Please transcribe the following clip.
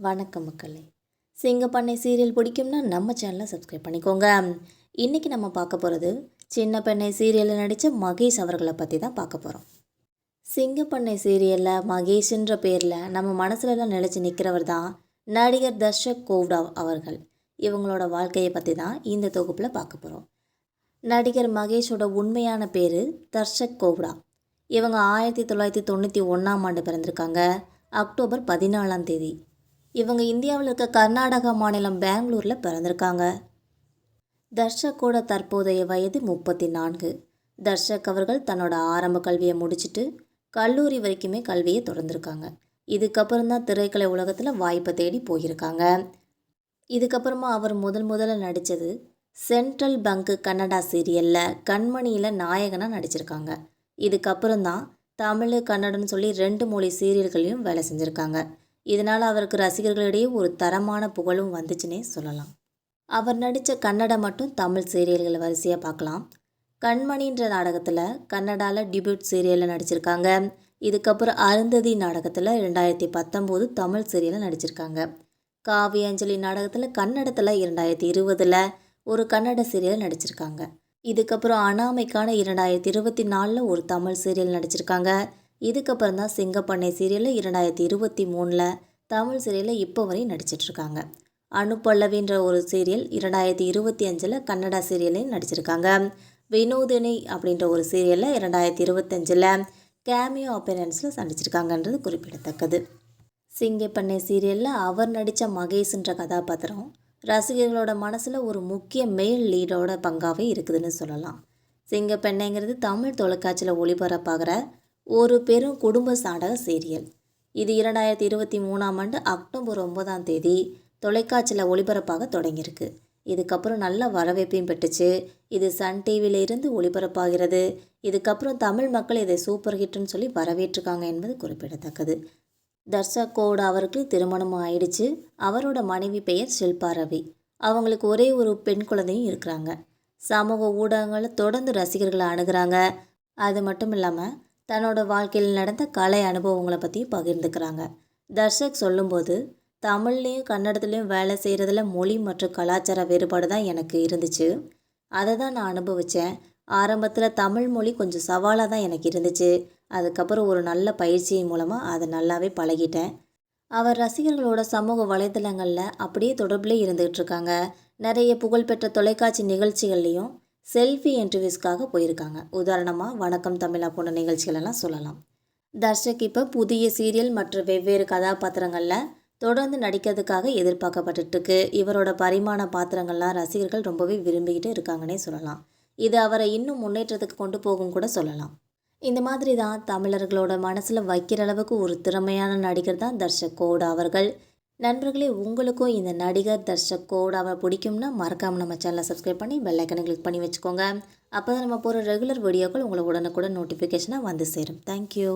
வணக்கம் மக்களே. சிங்கப்பண்ணை சீரியல் பிடிக்கும்னா நம்ம சேனலை சப்ஸ்கிரைப் பண்ணிக்கோங்க. இன்றைக்கி நம்ம பார்க்க போகிறது சின்ன பெண்ணை சீரியலில் நடித்த மகேஷ் அவர்களை பற்றி தான் பார்க்க போகிறோம் சிங்கப்பண்ணை சீரியலில் மகேஷ்ன்ற பேரில் நம்ம மனசுலலாம் நிலச்சி நிற்கிறவர் தான் நடிகர் தர்ஷக் கோவ்டா அவர்கள். இவங்களோட வாழ்க்கையை பற்றி தான் இந்த தொகுப்பில் பார்க்க போகிறோம் நடிகர் மகேஷோட உண்மையான பேர் தர்ஷக் கோவ்டா. இவங்க ஆயிரத்தி தொள்ளாயிரத்தி தொண்ணூற்றி ஒன்றாம் ஆண்டு பிறந்திருக்காங்க. அக்டோபர் பதினாலாம் தேதி. இவங்க இந்தியாவில் இருக்க கர்நாடகா மாநிலம் பெங்களூரில் பிறந்திருக்காங்க. தர்ஷக்கோட தற்போதைய வயது முப்பத்தி நான்கு தர்ஷக் அவர்கள் தன்னோட ஆரம்ப கல்வியை முடிச்சுட்டு கல்லூரி வரைக்குமே கல்வியை தொடர்ந்துருக்காங்க. இதுக்கப்புறம் தான் திரைக்கலை உலகத்தில் வாய்ப்பை தேடி போயிருக்காங்க. இதுக்கப்புறமா அவர் முதல் முதல்ல நடித்தது சென்ட்ரல் பங்கு கன்னடா சீரியலில் கண்மணியில் நாயகனாக நடிச்சிருக்காங்க. இதுக்கப்புறம் தான் தமிழ் கன்னடன்னு சொல்லி ரெண்டு மொழி சீரியல்களையும் வேலை செஞ்சுருக்காங்க. இதனால் அவருக்கு ரசிகர்களிடையே ஒரு தரமான புகழும் வந்துச்சுன்னே சொல்லலாம். அவர் நடித்த கன்னடம் மட்டும் தமிழ் சீரியல்களை வரிசையாக பார்க்கலாம். கண்மணின்ற நாடகத்தில் கன்னடாவில் டிபியூட் சீரியலில் நடிச்சிருக்காங்க. இதுக்கப்புறம் அருந்ததி நாடகத்தில் ரெண்டாயிரத்தி பத்தொம்போது தமிழ் சீரியலில் நடிச்சிருக்காங்க. காவியாஞ்சலி நாடகத்தில் கன்னடத்தில் இரண்டாயிரத்தி இருபதில் ஒரு கன்னட சீரியல் நடிச்சிருக்காங்க. இதுக்கப்புறம் அனாமைக்கான இரண்டாயிரத்தி இருபத்தி நாலில் ஒரு தமிழ் சீரியல் நடிச்சிருக்காங்க. இதுக்கப்புறம் தான் சிங்கப்பண்ணை சீரியலில் இரண்டாயிரத்தி இருபத்தி மூணில் தமிழ் சீரியலில் இப்போ வரையும் நடிச்சிட்ருக்காங்க அனுப்பல்லவின்ற ஒரு சீரியல் இரண்டாயிரத்தி இருபத்தி அஞ்சில் கன்னடா சீரியலையும் நடிச்சிருக்காங்க. வினோதினி அப்படின்ற ஒரு சீரியலில் இரண்டாயிரத்தி இருபத்தஞ்சில் கேமியோ அப்பேரன்ஸில் சந்திச்சிருக்காங்கன்றது குறிப்பிடத்தக்கது. சிங்கப்பண்ணை சீரியலில் அவர் நடித்த மகேஷ்ன்ற கதாபாத்திரம் ரசிகர்களோட மனசில் ஒரு முக்கிய மெயில் லீடோட பங்காகவே இருக்குதுன்னு சொல்லலாம். சிங்கப்பெண்ணைங்கிறது தமிழ் தொலைக்காட்சியில் ஒளிபரப்பாகிற ஒரு பெரும் குடும்ப சாடக சீரியல். இது இரண்டாயிரத்தி இருபத்தி மூணாம் ஆண்டு அக்டோபர் ஒன்பதாம் தேதி தொலைக்காட்சியில் ஒளிபரப்பாக தொடங்கியிருக்கு. இதுக்கப்புறம் நல்ல வரவேற்பையும் பெற்றுச்சு. இது சன் டிவியிலிருந்து ஒளிபரப்பாகிறது. இதுக்கப்புறம் தமிழ் மக்கள் இதை சூப்பர் ஹிட்னு சொல்லி வரவேற்றிருக்காங்க என்பது குறிப்பிடத்தக்கது. தர்ஷகோட அவருக்கு திருமணம் ஆயிடுச்சு. அவரோட மனைவி பெயர் ஷில்பா ரவி. அவங்களுக்கு ஒரே ஒரு பெண் குழந்தையும் இருக்கிறாங்க. சமூக ஊடகங்களை தொடர்ந்து ரசிகர்களை அணுகிறாங்க. அது மட்டும் இல்லாமல் தன்னோட வாழ்க்கையில் நடந்த கலை அனுபவங்களை பற்றியும் பகிர்ந்துக்கிறாங்க. தர்ஷக் சொல்லும்போது தமிழ்லேயும் கன்னடத்துலேயும் வேலை செய்கிறதுல மொழி மற்றும் கலாச்சார வேறுபாடு தான் எனக்கு இருந்துச்சு. அதை தான் நான் அனுபவித்தேன் ஆரம்பத்தில் தமிழ் மொழி கொஞ்சம் சவாலாக தான் எனக்கு இருந்துச்சு. அதுக்கப்புறம் ஒரு நல்ல பயிற்சியின் மூலமாக அதை நல்லாவே பழகிட்டேன். அவர் ரசிகர்களோட சமூக வலைதளங்களில் அப்படியே தொடர்பில் இருந்துகிட்டு இருக்காங்க. நிறைய புகழ்பெற்ற தொலைக்காட்சி நிகழ்ச்சிகள்லேயும் செல்ஃபி இன்டர்வியூஸ்க்காக போயிருக்காங்க. உதாரணமாக வணக்கம் தமிழா போன்ற நிகழ்ச்சிகளெல்லாம் சொல்லலாம். தர்ஷக் இப்போ புதிய சீரியல் மற்றும் வெவ்வேறு கதாபாத்திரங்களில் தொடர்ந்து நடிக்கிறதுக்காக எதிர்பார்க்கப்பட்டுருக்கு இவரோட பரிமாண பாத்திரங்கள்லாம் ரசிகர்கள் ரொம்பவே விரும்பிக்கிட்டு இருக்காங்கன்னே சொல்லலாம். இது அவரை இன்னும் முன்னேற்றத்துக்கு கொண்டு போகும் கூட சொல்லலாம். இந்த மாதிரி தான் தமிழர்களோட மனசில் வைக்கிற அளவுக்கு ஒரு திறமையான நடிகர் தான் தர்ஷக் கோட் அவர்கள். நண்பர்களே உங்களுக்கும் இந்த நடிகர் தர்ஷக் கோட் அவர் பிடிக்கும்னா மறக்காமல் நம்ம சேனலை சப்ஸ்கிரைப் பண்ணி பெல்லைக்கனை கிளிக் பண்ணி வச்சுக்கோங்க. அப்போ தான் நம்ம போகிற ரெகுலர் வீடியோக்கள் உங்களை உடனுக்குடன் நோட்டிஃபிகேஷனாக வந்து சேரும். தேங்க்யூ